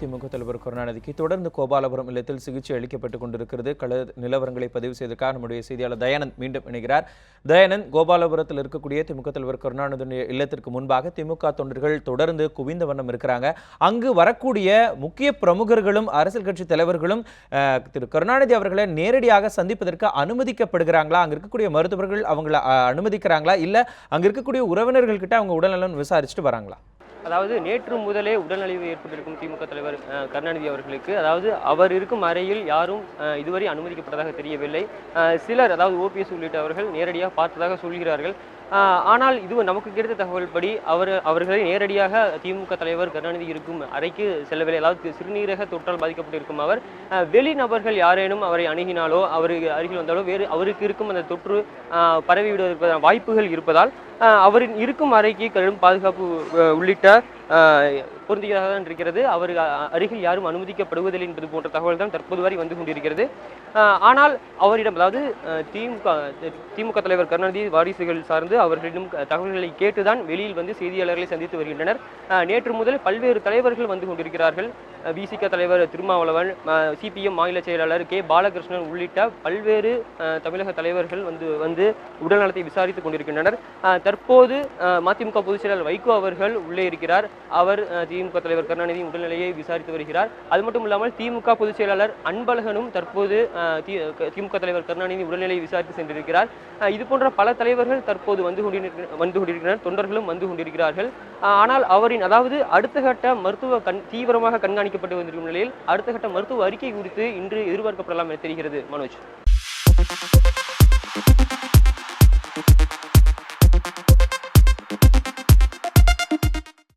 திமுக தலைவர் கருணாநிதிக்கு தொடர்ந்து கோபாலபுரம் இல்லத்தில் சிகிச்சை அளிக்கப்பட்டுக் கொண்டிருக்கிறது. கள நிலவரங்களை பதிவு செய்ததற்காக நம்முடைய செய்தியாளர் தயானந்த் மீண்டும் இணைகிறார். தயானந்த் கோபாலபுரத்தில் இருக்கக்கூடிய திமுக தலைவர் கருணாநிதி இல்லத்திற்கு முன்பாக திமுக தொண்டர்கள் தொடர்ந்து குவிந்த வண்ணம் இருக்கிறாங்க. அங்கு வரக்கூடிய முக்கிய பிரமுகர்களும் அரசியல் கட்சி தலைவர்களும் திரு கருணாநிதி அவர்களை நேரடியாக சந்திப்பதற்கு அனுமதிக்கப்படுகிறாங்களா? அங்க இருக்கக்கூடிய மருத்துவர்கள் அவங்கள அனுமதிக்கிறாங்களா? இல்லை அங்க இருக்கக்கூடிய உறவினர்கள் கிட்ட அவங்க உடல்நலம் விசாரிச்சுட்டு வராங்களா? அதாவது நேற்று முதலே உடல்நலிவு ஏற்பட்டிருக்கும் திமுக தலைவர் கருணாநிதி அவர்களுக்கு. அதாவது அவர் இருக்கும் அறையில் யாரும் இதுவரை அனுமதிக்கப்பட்டதாக தெரியவில்லை. சிலர் அதாவது ஓபிஎஸ் உள்ளிட்டவர்கள் நேரடியாக பார்த்ததாக சொல்கிறார்கள். ஆனால் இது நமக்கு கிடைத்த தகவல் படி அவர் அவர்களை நேரடியாக திமுக தலைவர் கருணாநிதி இருக்கும் அறைக்கு செல்லவில்லை அதாவது சிறுநீரக தொற்றால் பாதிக்கப்பட்டிருக்கும் அவர். வெளிநபர்கள் யாரேனும் அவரை அணுகினாலோ அவருக்கு அருகில் வந்தாலோ வேறு அவருக்கு இருக்கும் அந்த தொற்று அஹ், பரவிவிடுவதற்கான வாய்ப்புகள் இருப்பதால் அவரின் இருக்கும் அறைக்கு கடும் பாதுகாப்பு உள்ளிட்ட பொருந்தியதாக தான் இருக்கிறது அவர் அருகில் யாரும் அனுமதிக்கப்படுவதில்லை என்பது போன்ற தகவல் தான் தற்போது வரை வந்து கொண்டிருக்கிறது. ஆனால் அவரிடம் அதாவது திமுக திமுக தலைவர் கருணாநிதி வாரிசுகள் சார்ந்து அவர்களிடம் தகவல்களை கேட்டுதான் வெளியில் வந்து செய்தியாளர்களை சந்தித்து வருகின்றனர். நேற்று முதல் பல்வேறு தலைவர்கள் வந்து கொண்டிருக்கிறார்கள். விசிக தலைவர் திருமாவளவன் சிபிஎம் மாநில செயலாளர் கே. பாலகிருஷ்ணன் உள்ளிட்ட பல்வேறு தமிழக தலைவர்கள் வந்து வந்து உடல்நலத்தை விசாரித்துக் கொண்டிருக்கின்றனர். தற்போது மதிமுக பொதுச் செயலாளர் வைகோ அவர்கள் உள்ளே இருக்கிறார். அவர் திமுக தலைவர் கருணாநிதி உடல்நிலையை விசாரித்து வருகிறார். அது மட்டும் இல்லாமல் திமுக பொதுச் செயலாளர் அன்பழகனும் தற்போது திமுக தலைவர் கருணாநிதி உடல்நிலையை விசாரித்து சென்றிருக்கிறார். இது போன்ற பல தலைவர்கள் தற்போது வந்து வந்து கொண்டிருக்கிறார் தொண்டர்களும் வந்து கொண்டிருக்கிறார்கள். ஆனால் அவரின் அதாவது அடுத்த கட்ட மருத்துவ கண் தீவிரமாக கண்காணி கண்காணிக்கப்பட்டு வந்திருக்கும் நிலையில் அடுத்த கட்ட மருத்துவ அறிக்கை குறித்து இன்று எதிர்பார்க்கப்படலாம் என தெரிகிறது. மனோஜ்.